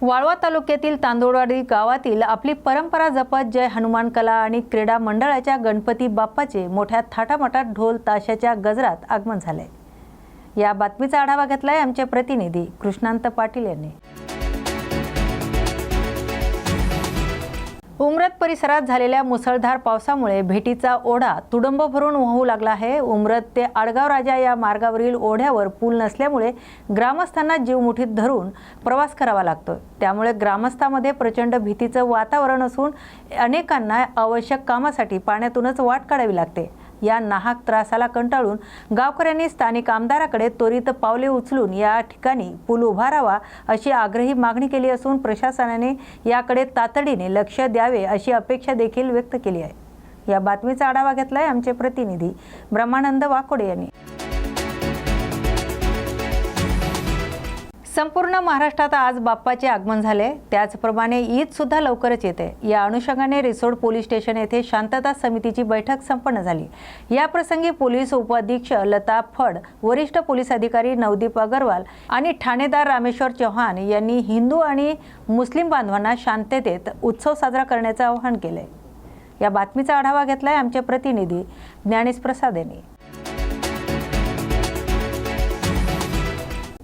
वाळवा तालुक्यातील तांदूळवाडी गावातील आपली परंपरा जपत जय हनुमान कला आणि क्रीडा मंडळाच्या गणपती बाप्पाचे मोठ्या थाटामाटात ढोल ताशाच्या गजरात आगमन झाले. या बातमीचा आढावा घेतलाय आमचे प्रतिनिधी कृष्णांत पाटील यांनी. उमरत परिसरात झालेल्या मुसळधार पावसामुळे भेटीचा ओढा तुडंब भरून वाहू लागला आहे. उमरत ते आडगाव राजा या मार्गावरील ओढ्यावर पूल नसल्यामुळे ग्रामस्थांना जीव मुठीत धरून प्रवास करावा लागतो त्यामुळे ग्रामस्थांमध्ये प्रचंड भीतीचं वातावरण असून अनेकांना आवश्यक कामासाठी पाण्यातूनच वाट काढावी लागते. या नाहक त्रासाला कंटाळून गावकऱ्यांनी स्थानिक आमदाराकडे त्वरित पावले उचलून या ठिकाणी पूल उभारावा अशी आग्रही मागणी केली असून प्रशासनाने याकडे तातडीने लक्ष द्यावे अशी अपेक्षा देखील व्यक्त केली आहे. या बातमीचा आढावा घेतलाय आमचे प्रतिनिधी ब्रह्मानंद वाकोडे यांनी. संपूर्ण महाराष्ट्रात आज बाप्पाचे आगमन झाले. त्याचप्रमाणे ईदसुद्धा लवकरच येते. या अनुषंगाने रिसोड पोलीस स्टेशन येथे शांतता समितीची बैठक संपन्न झाली. याप्रसंगी पोलीस उपअधीक्षक लता फड वरिष्ठ पोलीस अधिकारी नवदीप अगरवाल आणि ठाणेदार रामेश्वर चौहान यांनी हिंदू आणि मुस्लिम बांधवांना शांततेत उत्सव साजरा करण्याचं आवाहन केले या बातमीचा आढावा घेतलाय आमचे प्रतिनिधी ज्ञानेश प्रसाद यांनी.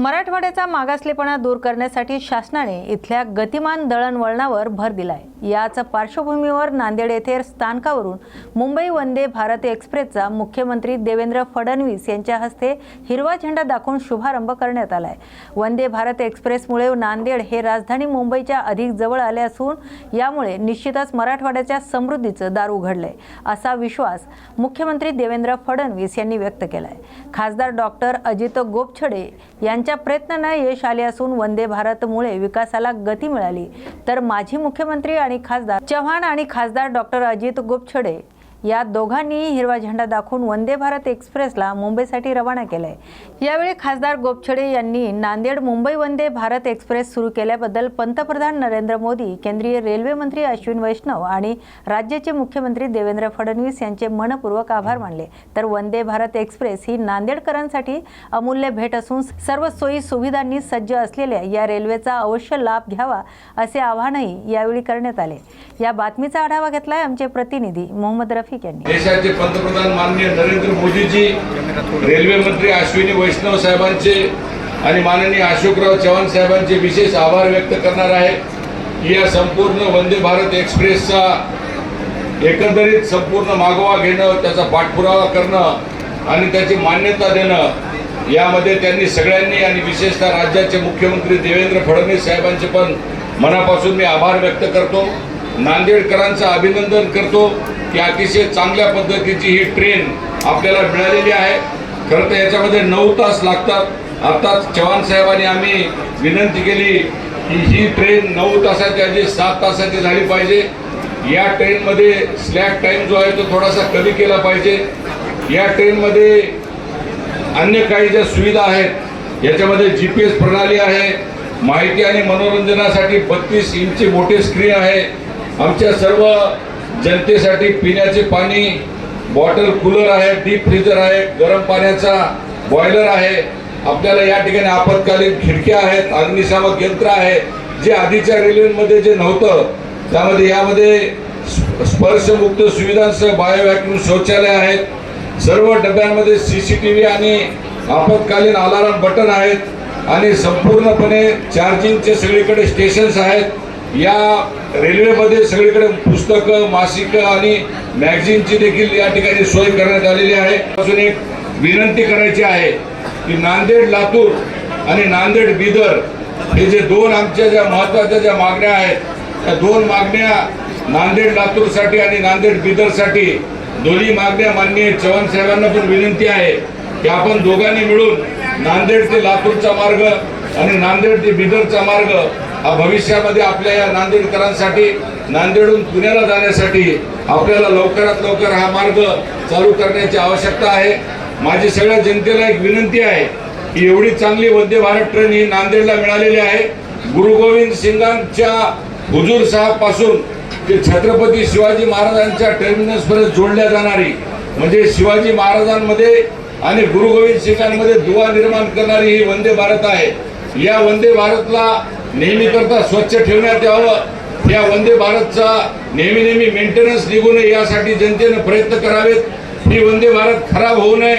मराठवाड्याचा मागासलेपणा दूर करण्यासाठी शासनाने इथल्या गतिमान दळणवळणावर भर दिलाय. याच पार्श्वभूमीवर नांदेड येथे स्थानकावरून मुंबई वंदे भारत एक्सप्रेसचा मुख्यमंत्री देवेंद्र फडणवीस यांच्या हस्ते हिरवा झेंडा दाखवून शुभारंभ करण्यात आलाय. वंदे भारत एक्सप्रेसमुळे नांदेड हे राजधानी मुंबईच्या अधिक जवळ आले असून यामुळे निश्चितच मराठवाड्याच्या समृद्धीचं दार उघडलंय असा विश्वास मुख्यमंत्री देवेंद्र फडणवीस यांनी व्यक्त केलाय. खासदार डॉक्टर अजित गोपछडे यांच्या प्रयत्नांना यश आले असून वंदे भारतमुळे विकासाला गती मिळाली? तर माजी मुख्यमंत्री आणि खासदार चव्हाण आणि खासदार डॉक्टर अजित गोपछडे या दोघांनीही हिरवा झेंडा दाखवून वंदे भारत एक्सप्रेसला मुंबईसाठी रवाना केलंय. यावेळी खासदार गोपछडे यांनी नांदेड मुंबई वंदे भारत एक्सप्रेस सुरू केल्याबद्दल पंतप्रधान नरेंद्र मोदी केंद्रीय रेल्वे मंत्री अश्विन वैष्णव आणि राज्याचे मुख्यमंत्री देवेंद्र फडणवीस यांचे मनपूर्वक आभार मानले. तर वंदे भारत एक्सप्रेस ही नांदेडकरांसाठी अमूल्य भेट असून सर्व सोयी सुविधांनी सज्ज असलेल्या या रेल्वेचा अवश्य लाभ घ्यावा असे आवाहनही यावेळी करण्यात आले. या बातमीचा आढावा घेतलाय आमचे प्रतिनिधी मोहम्मद रफिक यांनी देशाचे पंतप्रधान माननीय नरेंद्र मोदीजी रेल्वे मंत्री अश्विनी वैष्णव साहेबांचे आणि माननीय अशोकराव चव्हाण साहेबांचे विशेष आभार व्यक्त करणार आहे. की या संपूर्ण वंदे भारत एक्सप्रेसचा एकंदरीत संपूर्ण मागोवा घेणं त्याचा पाठपुरावा करणं आणि त्याची मान्यता देणं यामध्ये त्यांनी सगळ्यांनी आणि विशेषतः राज्याचे मुख्यमंत्री देवेंद्र फडणवीस साहेबांचे पण मनापासून मी आभार व्यक्त करतो. नांदेडकरांचं अभिनंदन करतो की अतिशय चांगल्या पद्धतीची ही ट्रेन आपल्याला मिळालेली आहे. खरं तर याच्यामध्ये नऊ तास लागतात. आत्ताच चव्हाण साहेबांनी आम्ही विनंती केली की ही ट्रेन नऊ तासाची आधी सात तासाची झाली पाहिजे. या ट्रेनमध्ये स्लॅक टाईम जो आहे तो थोडासा कमी केला पाहिजे. या ट्रेनमध्ये अन्य काही ज्या सुविधा आहेत याच्यामध्ये जी पी एस प्रणाली आहे. माहिती आणि मनोरंजनासाठी बत्तीस इंची मोठे स्क्रीन आहे. आमच्या सर्व जनतेसाठी पिण्याचे पाणी बॉटल कूलर आहे डीप फ्रीजर आहे गरम पाण्याचा बॉयलर आहे. आपल्याला या ठिकाणी आपत्कालीन खिडक्या आहेत अग्निशामक यंत्र आहे. जे आधीच्या रेल्वेमध्ये जे नव्हतं त्यामध्ये यामध्ये स्प- स्पर्शमुक्त सुविधांसह बायोव्हॅक्यूम शौचालय आहेत. सर्व डब्यांमध्ये सी सी टी व्ही आणि आपत्कालीन अलाराम बटन आहेत. आणि संपूर्णपणे चार्जिंगचे सगळीकडे स्टेशन्स आहेत. या रेल्वेमध्ये सगळीकडे पुस्तकं मासिकं आणि मॅगझिनची देखील या ठिकाणी सोय करण्यात आलेली आहे. अजून एक विनंती करायची आहे की नांदेड लातूर आणि नांदेड बिदर हे जे दोन आमच्या ज्या महत्त्वाच्या ज्या मागण्या आहेत त्या दोन मागण्या नांदेड लातूरसाठी आणि नांदेड बिदरसाठी दोन्ही मागण्या माननीय चव्हाण साहेबांना पण विनंती आहे की आपण दोघांनी मिळून नांदेड ते लातूरचा मार्ग आणि नांदेड ते बिदरचा मार्ग भविष्यामध्ये आपल्या या नांदेडकरांसाठी नांदेडहून पुण्याला जाण्यासाठी आपल्याला लवकरात लवकर हा मार्ग चालू करण्याची आवश्यकता आहे. माझी सगळ्या जनतेला एक विनंती आहे की एवढी चांगली वंदे भारत ट्रेन ही नांदेडला मिळालेली आहे. गुरु गोविंद सिंगांच्या हुजूर साहेबपासून ते छत्रपती शिवाजी महाराजांच्या टर्मिनसपर्यंत जोडल्या जाणारी म्हणजे शिवाजी महाराजांमध्ये आणि गुरु गोविंद सिंगांमध्ये दुवा निर्माण करणारी ही वंदे भारत आहे. या वंदे भारतला नेहमीकरता स्वच्छ ठेवण्यात यावं. या वंदे भारतचा नेहमी नेहमी मेंटेनन्स निघू नये यासाठी जनतेनं प्रयत्न करावेत. ही वंदे भारत खराब होऊ नये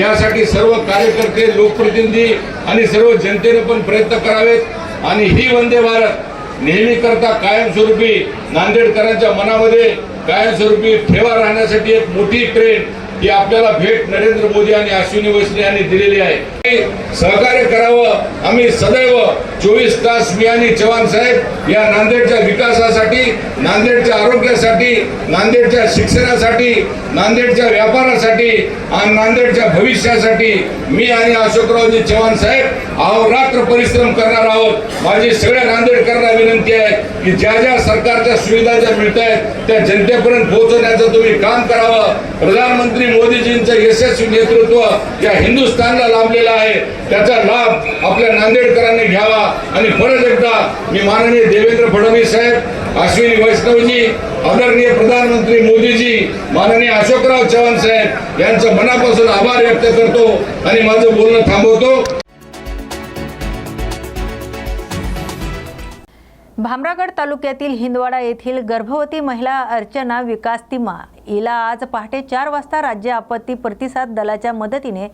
यासाठी सर्व कार्यकर्ते लोकप्रतिनिधी आणि सर्व जनतेने पण प्रयत्न करावेत. आणि ही वंदे भारत नेहमी करता कायमस्वरूपी नांदेडकरांच्या मनामध्ये कायमस्वरूपी ठेवा राहण्यासाठी एक मोठी ट्रेन ही आपल्याला भेट नरेंद्र मोदी आणि अश्विनी वैष्णव यांनी दिलेली आहे. सहकार्य करावं. आम्ही सदैव चोवीस तास मी आणि चव्हाण साहेब या नांदेडच्या विकासासाठी नांदेडच्या आरोग्यासाठी नांदेडच्या शिक्षणासाठी नांदेडच्या व्यापारासाठी आणि नांदेडच्या भविष्यासाठी मी आणि अशोकरावजी चव्हाण साहेब अहोरात्र परिश्रम करणार आहोत. माझी सगळ्या नांदेडकरांना विनंती आहे की ज्या ज्या सरकारच्या सुविधा ज्या मिळत आहेत त्या जनतेपर्यंत पोहोचवण्याचं तुम्ही काम करावं. प्रधानमंत्री मोदीजींचं यशस्वी नेतृत्व या हिंदुस्थानला लाभलेलं आहे. त्याचा लाभ आपल्या नांदेडकरांनी घ्यावा. आणि परत एकदा मी माननीय देवेंद्र फडणवीस साहेब अश्विनी वैष्णवजी आदरणीय प्रधानमंत्री मोदीजी माननीय अशोकराव चव्हाण साहेब यांचं मनापासून आभार व्यक्त करतो आणि माझं बोलणं थांबवतो. भामरागड तालुक्यातील हिंदवाडा येथील गर्भवती महिला अर्चना विकास तिमा हिला आज पहाटे चार वाजता राज्य आपत्ती प्रतिसाद दलाच्या मदतीने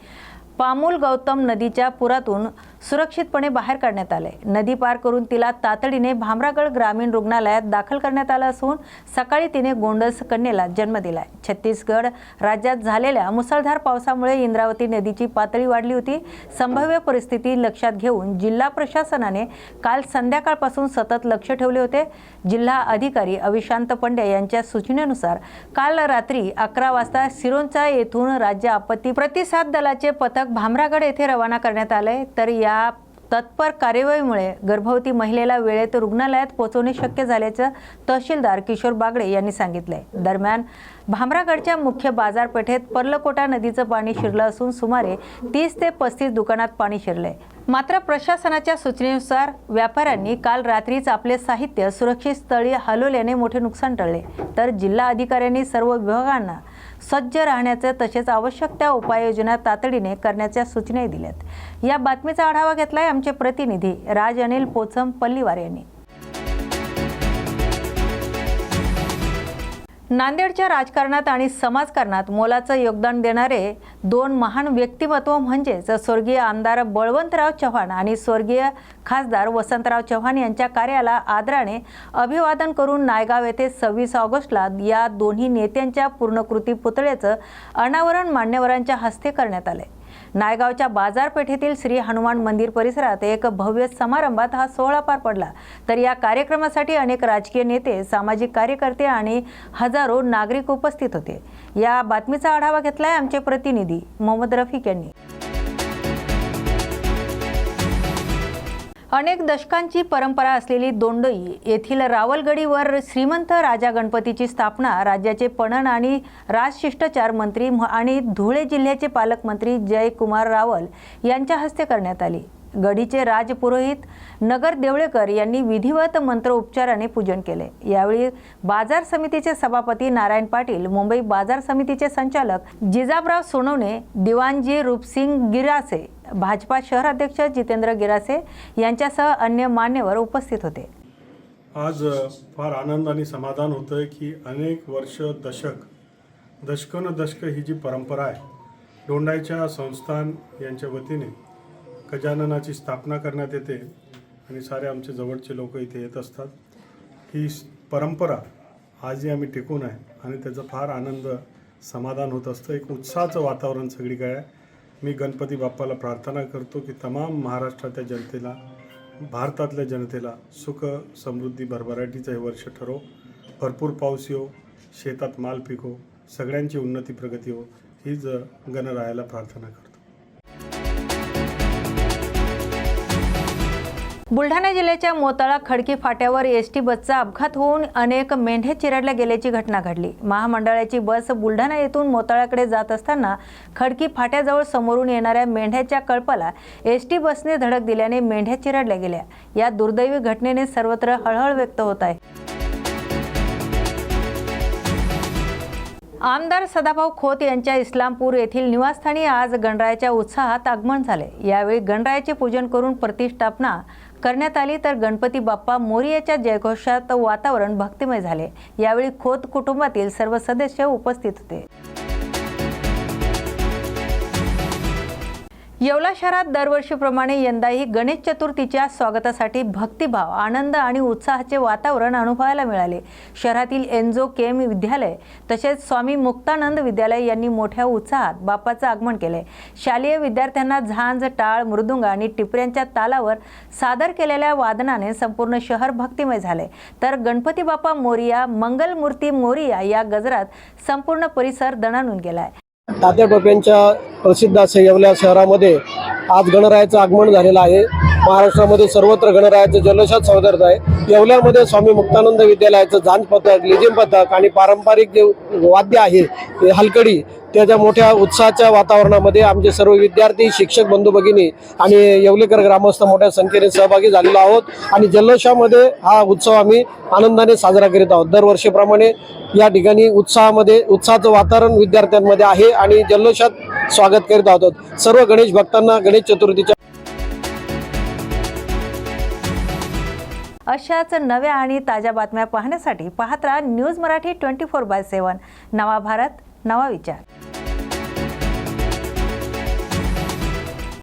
पामूल गौतम नदीच्या पुरातून सुरक्षितपणे बाहेर काढण्यात आले. नदी पार करून तिला तातडीने भामरागड ग्रामीण रुग्णालयात दाखल करण्यात आलं असून सकाळी तिने गोंडस कन्येला जन्म दिलाय. छत्तीसगड राज्यात झालेल्या मुसळधार पावसामुळे इंद्रावती नदीची पातळी वाढली होती. संभाव्य परिस्थिती लक्षात घेऊन जिल्हा प्रशासनाने काल संध्याकाळपासून सतत लक्ष ठेवले होते. जिल्हा अधिकारी अविशांत पंड्या यांच्या सूचनेनुसार काल रात्री अकरा वाजता सिरोंचा येथून राज्य आपत्ती प्रतिसाद दलाचे पथक भामरागड येथे रवाना करण्यात आले. तर या तत्पर कार्यवाहीमुळे गर्भवती महिलेला वेळेत रुग्णालयात पोहोचवणे शक्य झाल्याचं तहसीलदार किशोर बागडे यांनी सांगितलंय. दरम्यान भामरागडच्या मुख्य बाजारपेठेत पर्लकोटा नदीचं पाणी शिरलं असून सुमारे तीस ते पस्तीस दुकानात पाणी शिरलंय. मात्र प्रशासनाच्या सूचनेनुसार व्यापाऱ्यांनी काल रात्रीच आपले साहित्य सुरक्षित स्थळी हलवल्याने मोठे नुकसान टळले. तर जिल्हा अधिकाऱ्यांनी सर्व विभागांना सज्ज राहण्याचं तसेच आवश्यक त्या उपाययोजना तातडीने करण्याच्या सूचनाही दिल्यात. या बातमीचा आढावा घेतलाय आमचे प्रतिनिधी राज अनिल पोचम पल्लीवार यांनी. नांदेडच्या राजकारणात आणि समाजकारणात मोलाचं योगदान देणारे दोन महान व्यक्तिमत्व म्हणजेच स्वर्गीय आमदार बळवंतराव चव्हाण आणि स्वर्गीय खासदार वसंतराव चव्हाण यांच्या कार्याला आदराने अभिवादन करून नायगाव येथे सव्वीस ऑगस्टला या दोन्ही नेत्यांच्या पूर्णकृती पुतळ्याचं अनावरण मान्यवरांच्या हस्ते करण्यात आले नायगावच्या बाजारपेठेतील श्री हनुमान मंदिर परिसरात एक भव्य समारंभात हा सोहळा पार पडला. तर या कार्यक्रमासाठी अनेक राजकीय नेते सामाजिक कार्यकर्ते आणि हजारो नागरिक उपस्थित होते. या बातमीचा आढावा घेतलाय आमचे प्रतिनिधी मोहम्मद रफिक यांनी. अनेक दशकांची परंपरा असलेली दोंडई येथील रावलगडीवर श्रीमंत राजा गणपतीची स्थापना राज्याचे पणन आणि राजशिष्टाचार मंत्री म- आणि धुळे जिल्ह्याचे पालकमंत्री जयकुमार रावल यांच्या हस्ते करण्यात आली. गडीचे राजपुरोहित नगर देवळेकर यांनी विधिवत मंत्रोपचाराने पूजन केले. यावेळी बाजार समितीचे सभापती नारायण पाटील मुंबई बाजार समितीचे संचालक जिजाबराव सोनवणे दिवाणजी रूपसिंग गिरासे भाजपा शहराध्यक्ष जितेंद्र गिरासे यांच्यासह अन्य मान्यवर उपस्थित होते. आज फार आनंद आणि समाधान होतं आहे की अनेक वर्ष दशक दशकन ही जी परंपरा आहे दोंडाईच्या संस्थान यांच्या वतीने गजाननाची स्थापना करण्यात येते आणि सारे आमचे जवळचे लोक इथे येत असतात. ही परंपरा आजही आम्ही टिकून आहे आणि त्याचा फार आनंद समाधान होत असतं. एक उत्साहाचं वातावरण सगळीकडे आहे. मी गणपती बाप्पाला प्रार्थना करतो की तमाम महाराष्ट्राच्या जनतेला भारतातल्या जनतेला सुख समृद्धी भरभराटीचं हे वर्ष ठरो. भरपूर पाऊस येऊ शेतात माल पिको सगळ्यांची उन्नती प्रगती हो. हीच गणरायाला प्रार्थना करतो. बुलढाणा जिल्ह्याच्या मोताळा खडकी फाट्यावर एस टी बसचा अपघात होऊन अनेक मेंढ्या चिरडल्या गेल्याची घटना घडली. महामंडळाची बस बुलढाणा येथून मोताळाकडे जात असताना खडकी फाट्याजवळ समोरून येणाऱ्या मेंढ्याच्या कळपाला एस टी बसने धडक दिल्याने मेंढ्या चिरडल्या गेल्या. या दुर्दैवी घटनेने सर्वत्र हळहळ व्यक्त होत आहे. आमदार सदाभाऊ खोत यांच्या इस्लामपूर येथील निवासस्थानी आज गणरायाच्या उत्साहात आगमन झाले. यावेळी गणरायाचे पूजन करून प्रतिष्ठापना करण्यात आली तर गणपती बाप्पा मोरियाच्या जयघोषात वातावरण भक्तिमय झाले. यावेळी खोत कुटुंबातील सर्व सदस्य उपस्थित होते. येवला शहरात दरवर्षीप्रमाणे यंदाही गणेश चतुर्थीच्या स्वागतासाठी भक्तिभाव आनंद आणि उत्साहाचे वातावरण अनुभवायला मिळाले. शहरातील एनजो केम विद्यालय तसेच स्वामी मुक्तानंद विद्यालय यांनी मोठ्या उत्साहात बाप्पाचं आगमन केलंय शालेय विद्यार्थ्यांना झांज टाळ मृदुंग आणि टिपऱ्यांच्या तालावर सादर केलेल्या वादनाने संपूर्ण शहर भक्तिमय झाले. तर गणपती बाप्पा मोरिया मंगलमूर्ती मोरिया या गजरात संपूर्ण परिसर दणाणून गेलाय. तात्या टोप्यांच्या प्रसिद्ध असे येवल्या शहरामध्ये आज गणरायाचं आगमन झालेलं आहे. महाराष्ट्रामध्ये सर्वत्र गणरायाचं जल्लोषात स्वागत आहे. येवल्यामध्ये स्वामी मुक्तानंद विद्यालयाचं जांज पथक लेझिम पथक आणि पारंपरिक जे वाद्य आहे हलकडी त्याच्या मोठ्या उत्साहाच्या वातावरणामध्ये आमचे सर्व विद्यार्थी शिक्षक बंधू भगिनी आणि येवलेकर ग्रामस्थ मोठ्या संख्येने सहभागी झालेलो आहोत आणि जल्लोषामध्ये हा उत्सव आम्ही आनंदाने साजरा करीत आहोत. दरवर्षीप्रमाणे या ठिकाणी उत्साहामध्ये उत्साहाचं वातावरण विद्यार्थ्यांमध्ये आहे आणि जल्लोषात स्वागत करीत आहोत. सर्व गणेश भक्तांना गणेश चतुर्थीच्या अशाच नव्या आणि ताज्या बातम्या पाहण्यासाठी पाहत राहा news Marathi twenty four by seven. नवा भारत. नवा विचार.